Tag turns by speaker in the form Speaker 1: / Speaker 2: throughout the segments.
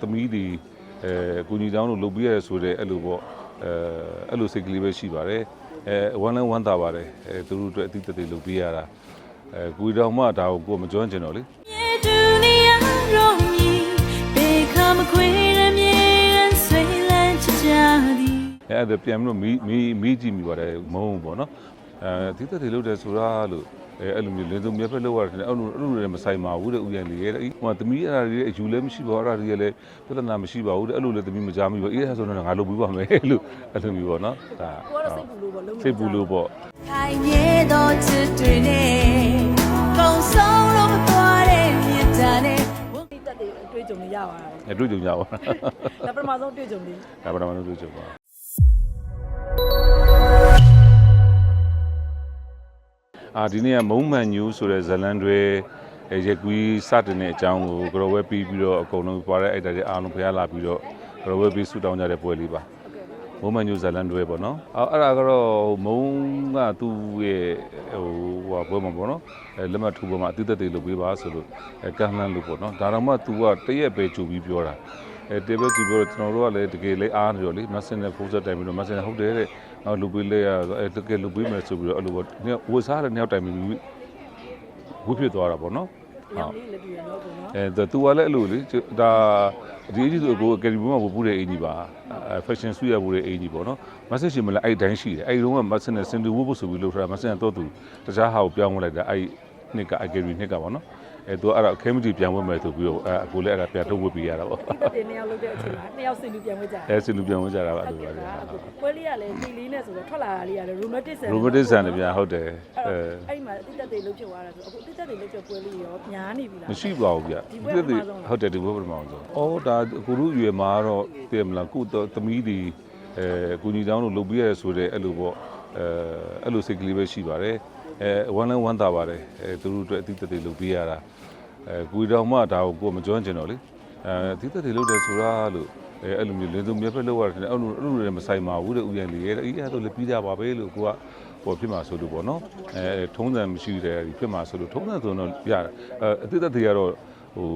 Speaker 1: သမီးတွေအဲကုညီတောင်းတို့လုပ်ပြရဲဆိုတဲ့အဲ့လိုပေါ့အဲအဲ့လိုစိတ်ကလေးပဲရှိပါတယ်အဲဝမ်းလဲဝမ်းသာပါတယ်အဲသူတို့အတွက်အတိတ်တွေလုပ်ပြရတာအဲကုညီတောင်းမှဒါကိုကိုမကြွန့်ကျင်တော့လေအဲ့ဒါပြန်ပြီးတော့မီးမီးမီးကြည့်မိပါတယ်မုံပေါ့နော်အဲဒီတက်တွေလုပ်တယ်ဆိုတာလို့ အဲအဲ့လိုမျိုးလင်းစုံမြက်ဖက်လောက်ရတယ်အဲ့လိုအဲ့လိုလည်းမဆိုင်ပါဘူးတဲ့ဥယျာဉ်လေးရဲ့ဟိုကသမီးအဲ့ဒါတွေအယူလည်းမရှိပါဘူးအဲ့ဒါတွေလည်းပြဿနာမရှိပါဘူးတဲ့အဲ့လိုလည်းသမီးမကြားမိပါဘူးအေးအဲ့ဆိုတော့ငါလုပ်ပြီးပါမယ်လို့အဲ့လိုမျိုးပေါ့နော်ဒါ
Speaker 2: ကိုကတော့စိတ်ပူလို့ပေါ့လုံး
Speaker 1: စိတ်ပူလို့ပေါ့
Speaker 3: ခိုင်ရတော့ချစ်တွေနဲ့ကုံဆုံးတော့မသွားတဲ့မြ
Speaker 2: တ်တာနဲ့တက်တွေအတွေ့အကြုံတွေရပါတာပေါ့
Speaker 1: အတွေ့အကြုံရပါ
Speaker 2: ဒါပထမဆုံးတွေ့ကြုံလေး
Speaker 1: ဒါပထမဆုံးတွေ့ကြုံပါ အာဒီနေ့ကမုံမှန်ညူဆိုတဲ့ဇလန်တွေအဲရက်ကွီးစတင်တဲ့အကြောင်းကိုကြော်ဝဲပြီးပြီးတော့အကုန်လုံးပွားတဲ့အဲ့ဒါတွေအားလုံးဖျားလာပြီးတော့ကြော်ဝဲပြီးဆူတောင်းကြတဲ့ပွဲလေးပါမုံမှန်ညူဇလန်တွေပေါ့နော်အဲ့အဲ့ဒါကတော့မုံကသူ့ရဲ့ဟိုဟိုပွဲမှာပေါ့နော်အဲလက်မှတ်ထိုးပေါ်မှာအတိတ်တွေလုပ်ပေးပါဆိုလို့အဲကမ်းလှမ်းလို့ပေါ့နော်ဒါတော့မှ तू ကတရက်ပဲကြိုပြီးပြောတာ အဲတေဘက်သူပြောတော့ကျွန်တော်တို့ကလည်းတကယ်လေးအားနေရောလေမဆင်နဲ့ဖုန်းဆက်တိုင်ပြီးတော့မဆင်နဲ့ဟုတ်တယ်တဲ့နောက်လူပေးလေးရအဲတကယ်လူပေးမယ်ဆိုပြီးတော့အဲ့လိုပေါ့ညဝစားတဲ့နောက်တိုင်ပြီးဝှဖြစ်သွားတာပေါ့နော်
Speaker 2: ရောင်လေးလည်းတွေ့ရတော့ပေါ့နော်
Speaker 1: အဲသူကလည်းအဲ့လိုလေဒါဒီအကြီးဆိုကိုကယ်ရီဘူးမှာပူတဲ့အင်ကြီးပါအဲ fashion suit ရပူတဲ့အင်ကြီးပေါ့နော်မဆင်ရှင်မလားအဲ့တိုင်းရှိတယ်အဲ့ဒီတော့မဆင်နဲ့စင်တူဝတ်ဖို့ဆိုပြီးလို့ထားတာမဆင်တော့သူတခြားဟာကိုပြောင်းဝင်လိုက်တာအဲ့နှစ်ကကယ်ရီနှစ်ကပေါ့နော် အဲသူအဲ့ဒါခဲမတီပြန်ဝင်မယ်ဆိုပြီးတော့အဲအကိုလည်းအဲ့ဒါပြန်ထုတ်ဝတ်ပေးရတာပေါ့
Speaker 2: တိတက်တွေနှစ်ယောက်လုပ်တဲ့အချိန်မှာနှစ်ယောက်စင်လူပြန်ဝဲကြတယ်
Speaker 1: အဲစင်လူပြန်ဝင်ကြတာပါအဲ့
Speaker 2: ဟုတ်
Speaker 1: လို
Speaker 2: ကဲ့
Speaker 1: ပါ
Speaker 2: ပါအခုပွဲလေးကလည်းဒီလေးနဲ့ဆိုတော့ထွက်လာတာလေးကလည်း romantic ဆန်
Speaker 1: robotic ဆန်လည်းပြန်ဟုတ်တယ်အဲ
Speaker 2: အဲ့ဒီမှာတိတက်တွေလုပ်ဖြစ်သွားတာဆိုအခုတိတက်တွေလုပ်ဖြစ်ပွဲလေးရောညားနေပြီလား
Speaker 1: မရှိပါဘူးဗျ
Speaker 2: ဒီဘက်
Speaker 1: ဒီ
Speaker 2: ပထမဆုံးလား
Speaker 1: ဟုတ်တယ်ဒီဘက်ပထမဆုံးအော်ဒါကိုလူရွယ်မှာတော့တည်မလားကိုတော့သမီးတွေအဲကိုညီတောင်းလို့လုပ်ပြရဲဆိုတဲ့အဲ့လိုပေါ့အဲအဲ့လိုစိတ်ကလေးပဲရှိပါတယ် အဲဝမ်းလဲဝမ်းသာပါတယ်အဲသူတို့အတွက်အတိတ်တွေလုပ်ပြရတာအဲကိုကြီးတောင်မှဒါကိုကိုယ်မကြွမ်းကျင်တော့လေအဲအတိတ်တွေလုပ်တယ်ဆိုတာလို့အဲအဲ့လိုမျိုးလင်းစုံမြက်ဖက်လောက်ရတယ်အဲ့လိုအဲ့လိုလည်းမဆိုင်ပါဘူးတဲ့ဥယျာဉ်လေးရဲ့အေးအဲ့ဒါလည်းပြီးကြပါပဲလို့ကိုကပေါ်ဖြစ်မှာဆိုလို့ပေါ့နော်အဲထုံးစံမရှိတဲ့ဖြစ်မှာဆိုလို့ထုံးစံဆိုတော့ရတယ်အဲအတိတ်တွေကတော့ဟို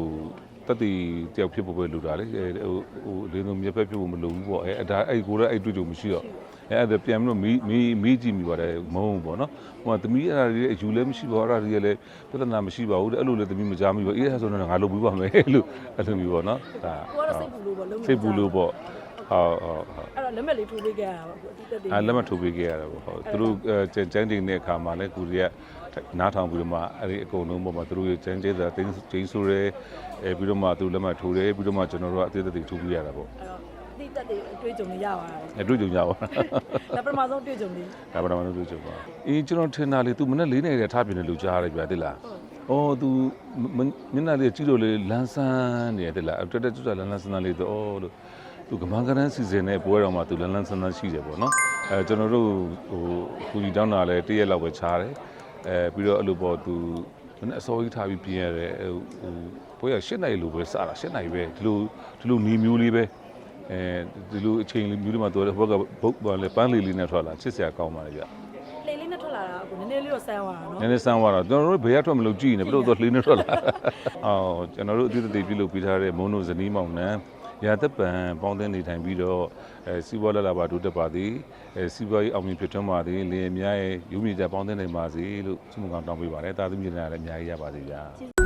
Speaker 1: တက်တီတယောက်ဖြစ်ဖို့ပဲလိုတာလေအဲဟိုဟိုလင်းစုံမြက်ဖက်ဖြစ်ဖို့မလိုဘူးပေါ့အဲဒါအဲ့ကိုလည်းအဲ့တွေ့ကြုံမရှိတော့အဲအဲ့ဒါပြန်ပြီးတော့မီးမီးမီးကြည့်မိပါတယ်မုံပေါ့နော်ဟိုကသမီးအဲ့ဒါလေးအယူလည်းမရှိပါဘူးအဲ့ဒါလေးလည်းပြဿနာမရှိပါဘူးတဲ့အဲ့လိုလည်းသမီးမကြားမိပါအေးအဲ့ဆိုတော့ငါလုပ်ပြီးပါမယ်လို့အဲ့လိုမျိုးပေါ့နော်ဒါ
Speaker 2: ကိုကတော့စိတ်ပူလို့ပေါ့လုံး
Speaker 1: စိတ်ပူလို့ပေါ့ဟုတ်ဟုတ်ဟုတ်
Speaker 2: အဲ့တော့လက်မှတ်လေးထိုးပေးခဲ့ရတာပေါ့အခုတိတက်တွေ
Speaker 1: အဲလက်မထိုးပေးခဲ့ရတာပေါ့ဟုတ်သူတို့ကျန်းကျန်းတင်တဲ့အခါမှာလည်းကိုရီးယား နားထောင်ပြီးတော့မှအဲ့ဒီအကုန်လုံးပေါ့မှာသူတို့ရဲ့ကျန်းကျဲတာတင်းကျင်းဆိုရဲအဲပြီးတော့မှသူလက်မထိုးတယ်ပြီးတော့မှကျွန်တော်တို့ကအသေးသေးထိုးပေးရတာပေါ့
Speaker 2: အဲ့တော့တိတက်တွေအတွေ့အကြုံတွေရပါတာ
Speaker 1: အဲတွေ့ကြုံကြပါ
Speaker 2: ဒါပထမဆုံးအတွေ့အကြုံတွေ
Speaker 1: ဒါပထမဆုံးတွေ့ကြုံပါအေးကျွန်တော်ထင်တာလေ तू မနဲ့လေးနေရထားပြနေလို့ကြားရတယ်ဗျာတိလားအော် तू မျက်နှာလေးကြည့်လို့လေလန်းဆန်းနေတယ်တိလားတက်တက်ကျွတ်လန်းလန်းဆန်းဆန်းလေးတော့အော်လို့သူကမန်ကရန်စီစဉ်နဲ့ပွဲတော်မှာသူလန်းလန်းဆန်းဆန်းရှိတယ်ပေါ့နော်အဲကျွန်တော်တို့ဟိုခုကြီးတောင်းတာလဲတရက်လောက်ပဲခြားတယ် အဲပြီးတော့အဲ့လိုပေါ့သူနည်းနည်းအစောကြီးထားပြီးပြင်ရတယ်ဟိုပွဲရ၈နိုင်လိုပဲစတာ၈နိုင်ပဲဒီလိုဒီလိုနီမျိုးလေးပဲအဲဒီလိုအချိန်လေးမျိုးလေးမှာသူကဘက်ကဘုတ်ပါလဲပန်းလေးလေးနဲ့ထွက်လာချစ်စရာကောင်းပါလေဗျ
Speaker 2: လေလေးနဲ့ထွက်လာတာအခုနည်းနည်းလေးတော့ဆန်းသွားတာ
Speaker 1: န
Speaker 2: နော်
Speaker 1: ည်းနည်းဆန်းသွားတော့ကျွန်တော်တို့ဘေးကထွက်မလို့ကြည့်နေဘယ်လိုတော့လှင်းနေထွက်လာအော်ကျွန်တော်တို့အတိအသေးပြုလုပ်ပြီးထားတဲ့မုံတို့ဇနီးမောင်နှံ ရာသက်ပံပေါင်းတဲ့နေထိုင်ပြီးတော့အဲစီးပွားလလပါတိုးတက်ပါသည်အဲစီးပွားရေးအောင်မြင်ဖြစ်ထွန်းပါသည်လင်အများရဲ့ယူမြေကြပေါင်းတဲ့နေပါစေလို့ဆုမကောင်းတောင်းပေးပါတယ်တာသမီးတွေလည်းအများကြီးရပါစေဗျာ